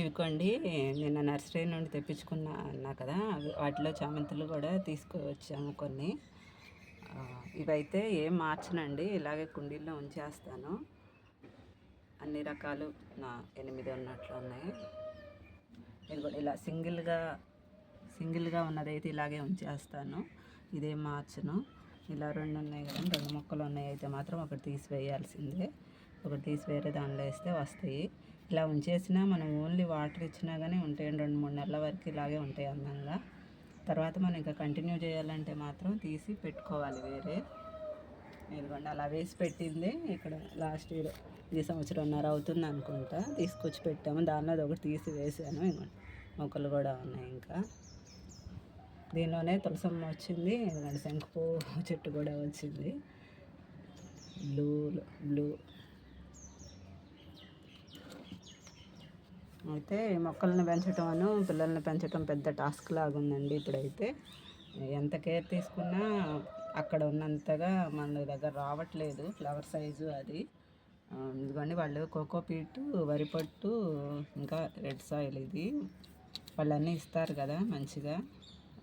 ఇవికోండి నిన్న నర్సరీ నుండి తెప్పించుకున్నా అన్నా కదా వాటిలో చామంతులు కూడా తీసుకువచ్చాము కొన్ని. ఇవైతే ఏం మార్చనండి ఇలాగే కుండీల్లో ఉంచేస్తాను. అన్ని రకాలు నా ఎనిమిది ఉన్నట్లు ఉన్నాయి. ఇది కూడా ఇలా సింగిల్గా సింగిల్గా ఉన్నదైతే ఇలాగే ఉంచేస్తాను. ఇదేం మార్చను. ఇలా రెండు ఉన్నాయి కదా రెండు మొక్కలు ఉన్నాయి అయితే మాత్రం ఒకటి తీసివేయాల్సిందే. ఒకటి తీసి వేరే దానిలో వేస్తే వస్తాయి. ఇలా ఉంచేసినా మనం ఓన్లీ వాటర్ ఇచ్చినా కానీ ఉంటాయి. రెండు మూడు నెలల వరకు ఇలాగే ఉంటాయి అందంగా. తర్వాత మనం ఇంకా కంటిన్యూ చేయాలంటే మాత్రం తీసి పెట్టుకోవాలి వేరే. ఇదిగోండి అలా వేసి పెట్టింది. ఇక్కడ లాస్ట్ ఇయర్ ఈ సంవత్సరంన్నర అవుతుంది అనుకుంటా. తీసుకొచ్చి పెట్టాము. దానిలో అది ఒకటి తీసి వేసాను. ఇదిగోండి మొక్కలు కూడా ఉన్నాయి ఇంకా. దీనిలోనే తులసమ్మ వచ్చింది. ఇదిగోండి శంఖపు చెట్టు కూడా వచ్చింది. Blue blue. అయితే మొక్కలను పెంచడం పిల్లల్ని పెంచటం పెద్ద టాస్క్ లాగా ఉందండి ఇప్పుడైతే. ఎంత కేర్ తీసుకున్నా అక్కడ ఉన్నంతగా మన దగ్గర రావట్లేదు ఫ్లవర్ సైజు అది. ఇదిగోండి వాళ్ళు కోకో పీటు వరి పొట్టు ఇంకా రెడ్ సాయిల్ ఇది. వాళ్ళన్నీ ఇస్తారు కదా మంచిగా.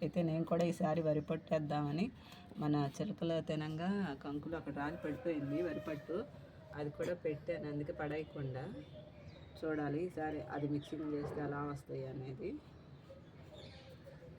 అయితే నేను కూడా ఈసారి వరి పొట్టు వేద్దామని మన చిలకల తినంగా కంకులు అక్కడ రాలి పడిపోయింది వరిపట్టు అది కూడా పెట్టాను అందుకే పడేయకుండా. చూడాలి. ఈసారి అది మిక్సింగ్ చేస్తే ఎలా వస్తాయి అనేది.